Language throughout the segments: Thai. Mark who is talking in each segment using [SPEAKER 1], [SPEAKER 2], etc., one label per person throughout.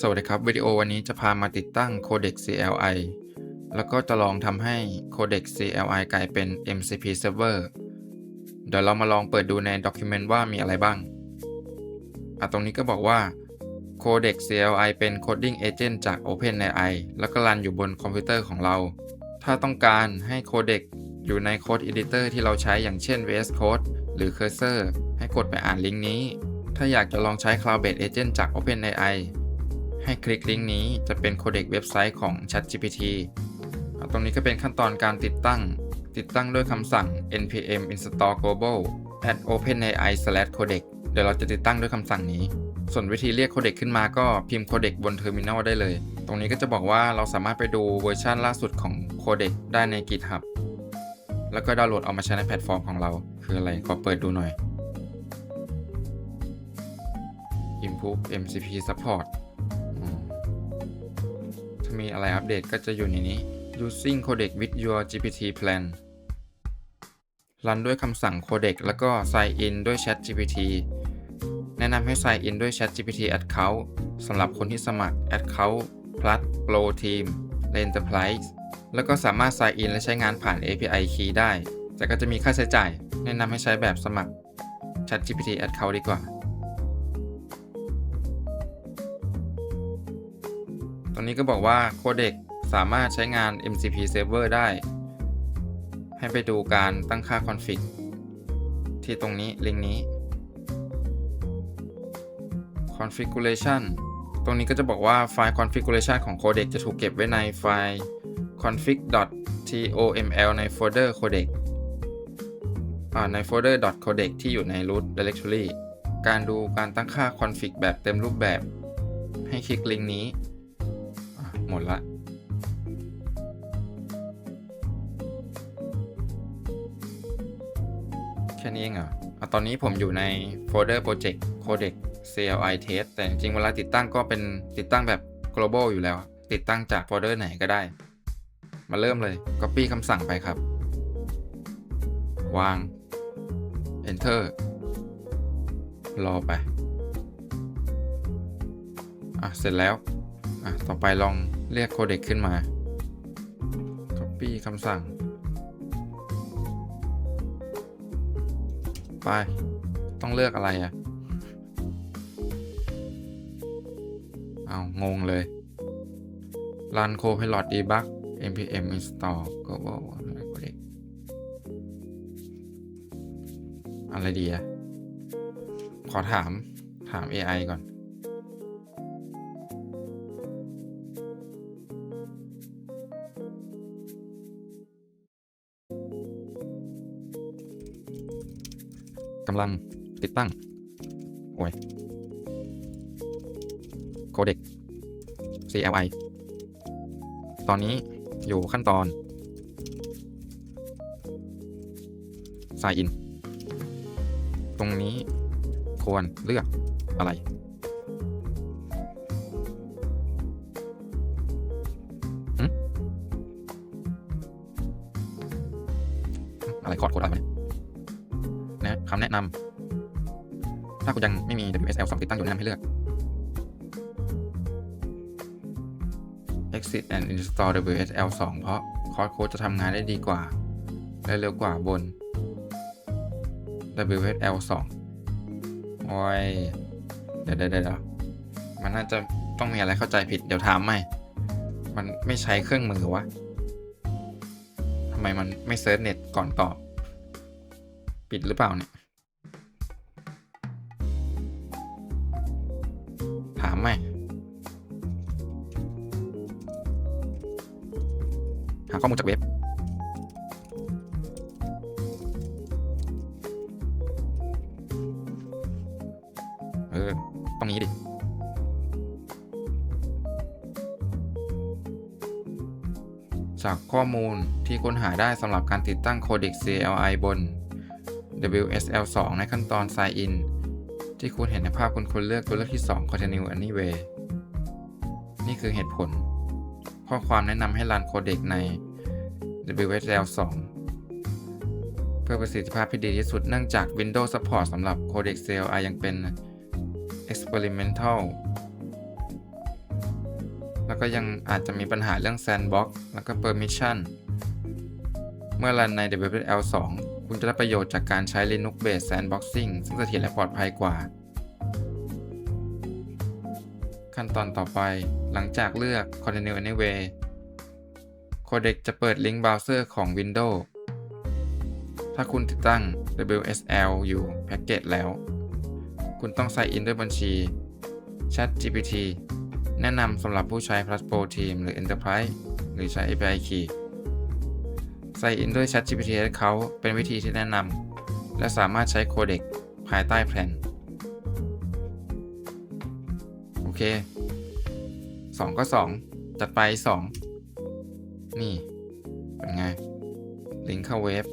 [SPEAKER 1] สวัสดีครับ วิดีโอวันนี้จะพามาติดตั้ง Codec CLI แล้วก็จะลองทำให้ Codec CLI กลายเป็น MCP Server เดี๋ยวเรามาลองเปิดดูใน Document ว่ามีอะไรบ้างอะตรงนี้ก็บอกว่า Codec CLI เป็น Coding Agent จาก OpenAI แล้วก็รันอยู่บนคอมพิวเตอร์ของเรา ถ้าต้องการให้ Codec อยู่ใน Code Editor ที่เราใช้อย่างเช่น VS Code หรือ Cursor ให้กดไปอ่านลิงก์นี้ ถ้าอยากจะลองใช้ Cloud-based Agent จาก OpenAI ให้คลิกลิงก์นี้จะเป็นโคเด็กเว็บไซต์ของ ChatGPT ตรงนี้ก็เป็นขั้นตอนการติดตั้ง ติดตั้งด้วยคำสั่ง npm install global at openai codec เดี๋ยวเราจะติดตั้งด้วยคำสั่งนี้ ส่วนวิธีเรียกโคเด็กขึ้นมาก็พิมพ์โคเด็กบนเทอร์มินอลได้เลย ตรงนี้ก็จะบอกว่าเราสามารถไปดูเวอร์ชันล่าสุดของโคเด็กได้ใน GitHub แล้วก็ดาวน์โหลดเอามาใช้ในแพลตฟอร์มของเรา คืออะไรขอเปิดดูหน่อย improve mcp support ถ้ามีอะไรอัปเดตก็จะอยู่ในนี้ using codec with your GPT plan รันด้วยคำสั่ง codec แล้วก็ sign in ด้วย Chat GPT แนะนำให้ sign in ด้วย Chat GPT account สำหรับคนที่สมัคร account plus pro team และ enterprise แล้วก็สามารถ sign in และใช้งานผ่าน API key ได้ แต่ก็จะมีค่าใช้จ่าย แนะนำให้ใช้แบบสมัคร Chat GPT account ดีกว่า ตรงนี้ก็บอกว่าโคเด็กสามารถใช้งาน MCP Server ได้ ให้ไปดูการตั้งค่าคอนฟิกที่ตรงนี้ ลิงก์นี้ configuration ตรงนี้ก็จะบอกว่าไฟล์ configuration ของโคเด็กจะถูกเก็บไว้ในไฟล์ config.toml ในโฟลเดอร์ codec อ่าในโฟลเดอร์ .codec ที่อยู่ใน root directory การดูการตั้งค่า config แบบเต็มรูปแบบ ให้คลิกลิงก์นี้ มดละแค่นี้เองเหรออะตอนนี้ผมอยู่ในโฟลเดอร์โปรเจกต์ Codec CLI Test แต่จริงเวลาติดตั้งก็เป็นติดตั้งแบบ global อยู่แล้ว ติดตั้งจากโฟลเดอร์ไหนก็ได้ มาเริ่มเลย Copy คำสั่งไปครับ วาง Enter รอไป อะ เสร็จแล้ว อะ ต่อไปลองเรียกโคเด็กขึ้นมา Copy คำสั่ง ไป ต้องเลือกอะไรอะ เอางงเลย Run Copilot Debug npm install global codec อะไรดีอะขอถามถาม AI ก่อน กำลังติดตั้ง โอ้ยโคเด็ก CLI ตอนนี้อยู่ขั้นตอน sign in ตรงนี้ควรเลือกอะไร อะไรคอร์ดโคดอะไรวะเนี่ยำแนะนำถ้าคุณยังไม่มี WSL 2ติดตั้งอยู่แนะนำให้เลือก exit and install WSL 2 เพราะคอร์ดโค้ดจะทำงานได้ดีกว่า และเร็วกว่าบน WSL 2 โอ้ยเดี๋ยวเดี๋ยวเดี๋ยวมันน่าจะต้องมีอะไรเข้าใจผิด เดี๋ยวถามใหม่มันไม่ใช้เครื่องมือวะทำไมมันไม่เซิร์ชเน็ตก่อนตอบ ปิดหรือเปล่าเนี่ย หาข้อมูลจากเว็บ เออ ตรงนี้ดิ จากข้อมูลที่ค้นหาได้สำหรับการติดตั้ง Codec CLI บน WSL 2 ในขั้นตอน Sign In ที่คุณเห็นในภาพคุณควรเลือกตัวเลือกที่ 2 Continue Anyway นี่คือเหตุผล ข้อความแนะนำให้รันโคเด็กใน WSL 2 เพื่อประสิทธิภาพที่ดีที่สุดเนื่องจาก Windows Support สำหรับ Codec CLI ยังเป็น Experimental แล้วก็ยังอาจจะมีปัญหาเรื่อง Sandbox แล้วก็ Permission เมื่อรันใน WSL 2 คุณจะได้ประโยชน์จากการใช้ Linux Based Sandboxing ซึ่งเสถียรและปลอดภัยกว่า ขั้นตอนต่อไปหลังจากเลือก Continue Anyway Codec จะเปิดลิงก์เบราว์เซอร์ของ Windows ถ้าคุณติดตั้ง WSL อยู่แพ็กเกจแล้ว คุณต้อง sign in ด้วยบัญชี ChatGPT แนะนำสำหรับผู้ใช้ Plus Pro Team หรือ Enterprise หรือใช้ API Key sign in ด้วย ChatGPT Account เป็นวิธีที่แนะนำและสามารถใช้โคเด็กภายใต้แพลนโอเค 2 ก็ 2 จัดไป 2 นี่ เป็นไง ลิงก์เข้าเว็บ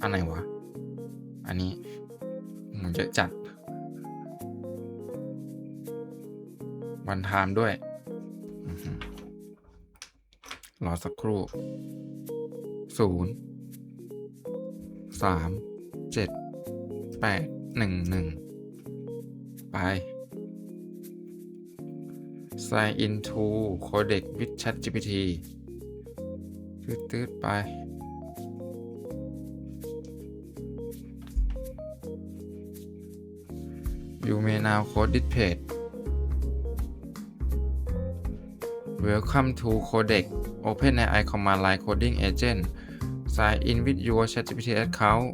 [SPEAKER 1] อันไหนวะ อันนี้มันเยอะจัด วันไทม์ด้วย รอสักครู่ศูนย์สามเจ็ดแปดหนึ่งหนึ่งไป sign into codec with ChatGPT ตืดๆไป You may now code this page. Welcome to Codec. OpenAI Command Line Coding Agent. Sign in with your ChatGPT account.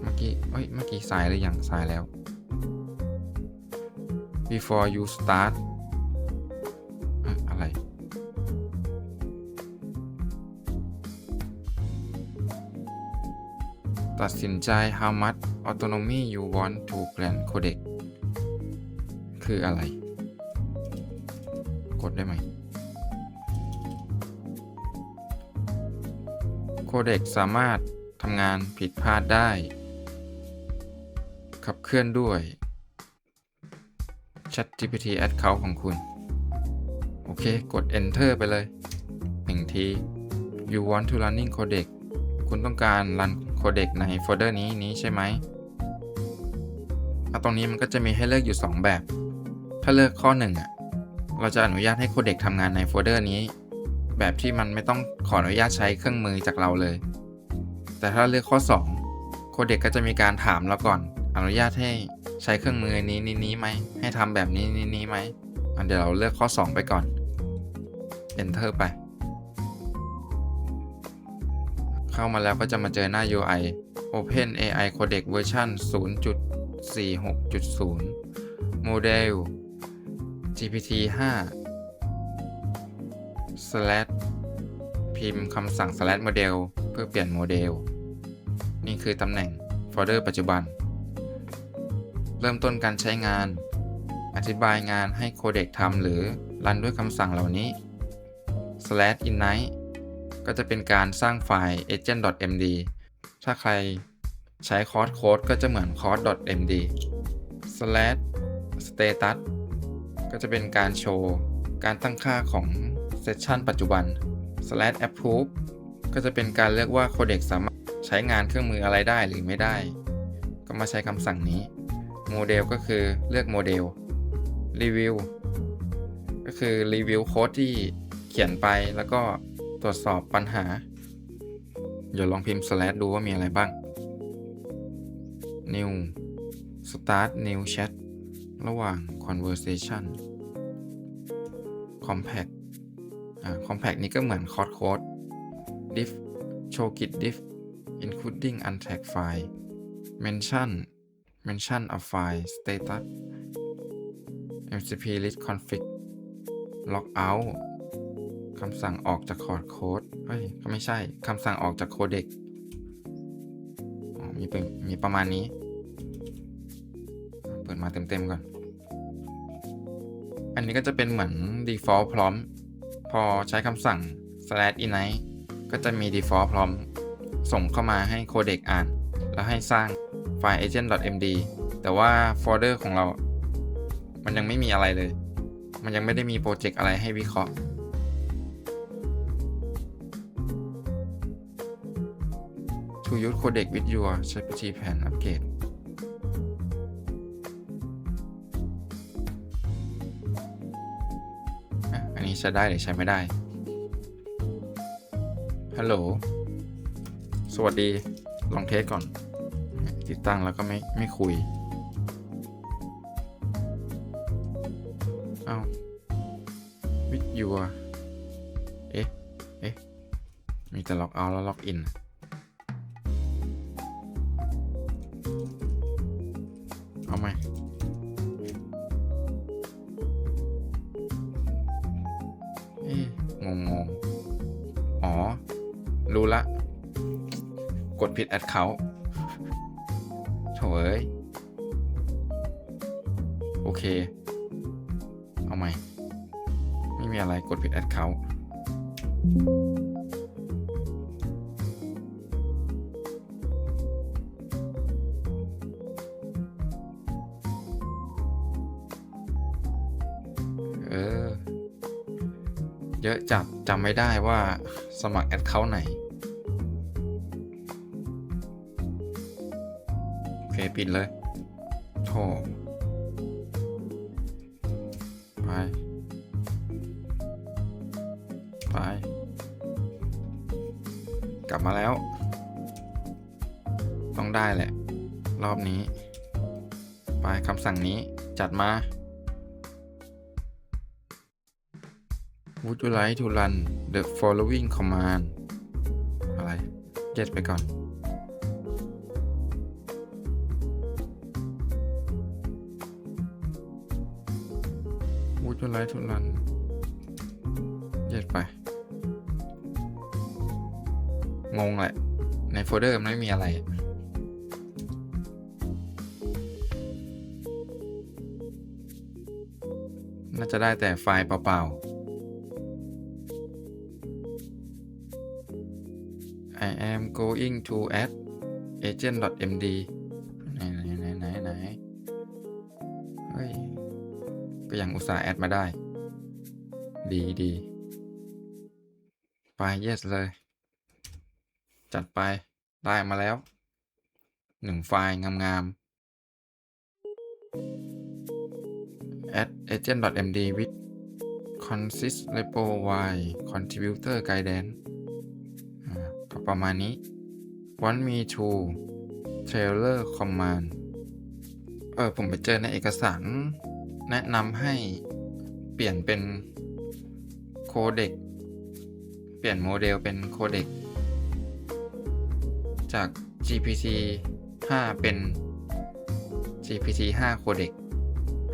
[SPEAKER 1] เมื่อกี้เอ้ย เมื่อกี้สายหรือยังสายแล้ว Before you start ตัดสินใจ how much autonomy you want to grant codec คืออะไร กดได้ไหม โคเด็กสามารถทำงานผิดพลาดได้ ขับเคลื่อนด้วย ChatGPT Account ของคุณ โอเค กด Enter ไปเลยหนึ่งที You want to running codec คุณต้องการรันโคเด็กในโฟลเดอร์นี้นี้ใช่ไหมตรงนี้มันก็จะมีให้เลือกอยู่ 2 แบบ ถ้าเลือกข้อ1อะ เราจะอนุญาตให้โคเด็กทำงานในโฟลเดอร์นี้ แบบที่มันไม่ต้องขออนุญาตใช้เครื่องมือจากเราเลย แต่ถ้าเลือกข้อ 2 โคเด็กก็จะมีการถามเราก่อน อนุญาตให้ใช้เครื่องมือนี้นี้นี้ไหม ให้ทำแบบนี้นี้นี้ไหมเดี๋ยวเราเลือกข้อ 2 ไปก่อน Enter ไป เข้ามาแล้วก็จะมาเจอหน้า UI Open AI Codec Version 0.46.0 โมเดล GPT 5 slash พิมพ์คำสั่ง slash โมเดลเพื่อเปลี่ยนโมเดล นี่คือตำแหน่งโฟลเดอร์ปัจจุบัน เริ่มต้นการใช้งาน อธิบายงานให้โคเด็กทำหรือรันด้วยคำสั่งเหล่านี้ slash init ก็จะเป็นการสร้างไฟล์ agent.md ถ้าใครใช้คอร์สโค้ดก็จะเหมือน course.md slash status ก็จะเป็นการโชว์การตั้งค่าของเซสชันปัจจุบัน slash approve ก็จะเป็นการเลือกว่าโคเด็กสามารถใช้งานเครื่องมืออะไรได้หรือไม่ได้ ก็มาใช้คำสั่งนี้โมเดลก็คือเลือกโมเดล review ก็คือรีวิวโค้ดที่เขียนไปแล้วก็ รวจสอบปัญหา เดี๋ยวลองพิมพ์ slash ดูว่ามีอะไรบ้าง new start new chat ระหว่าง conversation compact อ่า compact นี้ก็เหมือน code code diff show git diff including untagged file mention mention a file status mcp list config log out คำสั่งออกจากคอร์ดโค้ดเฮ้ยก็ไม่ใช่คำสั่งออกจากโคเด็กมีเป็นมีประมาณนี้ เปิดมาเต็มๆก่อน อันนี้ก็จะเป็นเหมือน default prompt พอใช้คำสั่ง slash init ก็จะมี default prompt ส่งเข้ามาให้โคเด็กอ่าน แล้วให้สร้างไฟล์ agent.md แต่ว่าโฟลเดอร์ของเรา มันยังไม่มีอะไรเลย มันยังไม่ได้มีโปรเจกต์อะไรให้วิเคราะห์ use codec with your GPT แผนอัปเกรดอันนี้ใช้ได้หรือใช้ไม่ได้ ฮัลโหล สวัสดี ลองเทสก่อน ติดตั้งแล้วก็ไม่ไม่คุย เอาวิทยัวเอ๊ะ เอ๊ะ มีแต่ล็อกเอาแล้วล็อกอิน งงงอ๋อ รู้ละ กดผิดแอดเขาโถเอ้ย โอเค เอาใหม่ ไม่มีอะไรกดผิดแอดเขาเออ เยอะจัดจำไม่ได้ว่าสมัครแอดเขาไหน โอเค ปิดเลยโถไป ไป กลับมาแล้ว ต้องได้แหละ รอบนี้ ไปคำสั่งนี้จัดมา Would you like to run the following command อะไร yes ไปก่อน Would you like to run yes ไป งงแหละ ในโฟลเดอร์มันไม่มีอะไรน่าจะได้แต่ไฟล์เปล่า ๆ am going to add agent.md ไหนไหนไหนไหนไหนเฮ้ย ก็ยังอุตส่าห์แอดมาได้ ดีดีไป yes เลย จัดไป ได้มาแล้ว หนึ่งไฟล์งามๆ add agent.md with consist repo y contributor guidance ประมาณนี้ want me to trailer command เออผมไปเจอในเอกสาร แนะนำให้เปลี่ยนเป็นโคเด็กเปลี่ยนโมเดลเป็นโคเด็กจาก GPC 5เป็น GPC 5โคเด็ก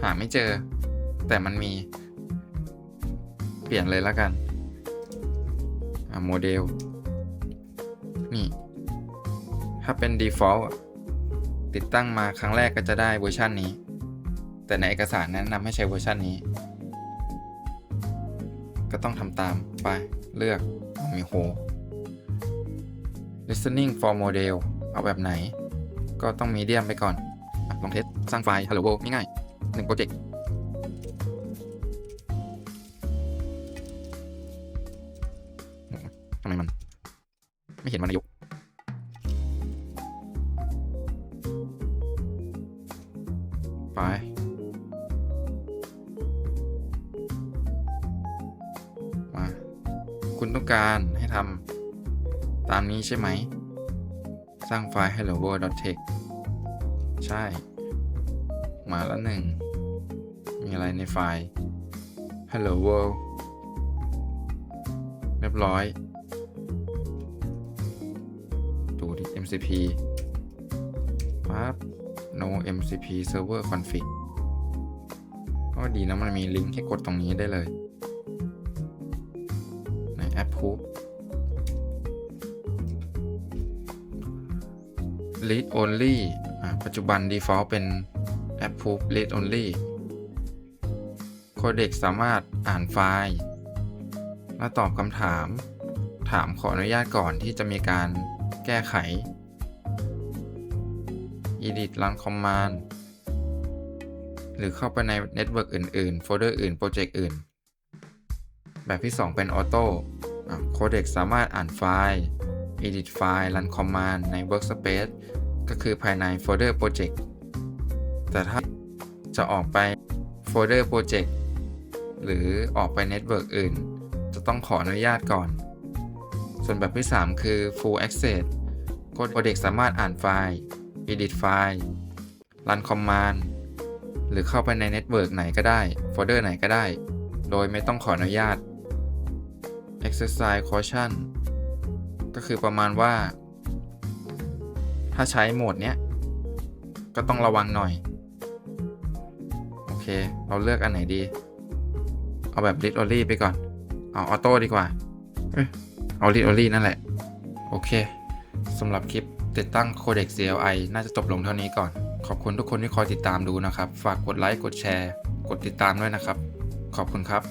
[SPEAKER 1] หาไม่เจอ แต่มันมี เปลี่ยนเลยแล้วกันอ่าโมเดล นี่ ถ้าเป็น default ติดตั้งมาครั้งแรกก็จะได้เวอร์ชันนี้ แต่ในเอกสารแนะนำให้ใช้เวอร์ชันนี้ ก็ต้องทำตามไปเลือกมีโฮ listening for model เอาแบบไหน ก็ต้องมีเดียมไปก่อนลองเทสสร้างไฟล์ hello world ง่ายๆหนึ่งโปรเจกต์ทำไมมัน ไม่เห็นมันนายกไปมาคุณต้องการให้ทำตามนี้ใช่ไหม สร้างไฟล์ hello world text ใช่ มาแล้วหนึ่ง มีอะไรในไฟล์ hello world เรียบร้อย MCP ปั๊บ no MCP server config ก็ดีนะมันมีลิงก์ให้กดตรงนี้ได้เลย ในแอปพู read only ปัจจุบัน default เป็น approve read only โคเด็กสามารถอ่านไฟล์และตอบคำถาม ถามขออนุญาตก่อนที่จะมีการแก้ไข edit run command หรือเข้าไปในเน็ตเวิร์กอื่นๆ โฟลเดอร์อื่น โปรเจกต์อื่น แบบที่ 2 เป็น Auto โคเด็กสามารถอ่านไฟล์ edit ไฟล์ run command ใน workspace ก็คือภายในโฟลเดอร์โปรเจกต์แต่ถ้าจะออกไปโฟลเดอร์โปรเจกต์หรือออกไปเน็ตเวิร์กอื่น จะต้องขออนุญาตก่อน ส่วนแบบที่ 3 คือ full access โคเด็กสามารถอ่านไฟล์ edit ไฟล์ run command หรือเข้าไปในเน็ตเวิร์กไหนก็ได้ โฟลเดอร์ไหนก็ได้ โดยไม่ต้องขออนุญาต exercise caution ก็คือประมาณว่า ถ้าใช้โหมดเนี้ย ก็ต้องระวังหน่อย โอเค เราเลือกอันไหนดี เอาแบบ read only ไปก่อน เอาออโต้ดีกว่า เอา read only นั่นแหละ โอเคสำหรับคลิป ติดตั้ง Codex CLI น่าจะจบลงเท่านี้ก่อน ขอบคุณทุกคนที่คอยติดตามดูนะครับ ฝากกดไลค์กดแชร์ กดติดตามด้วยนะครับ ขอบคุณครับ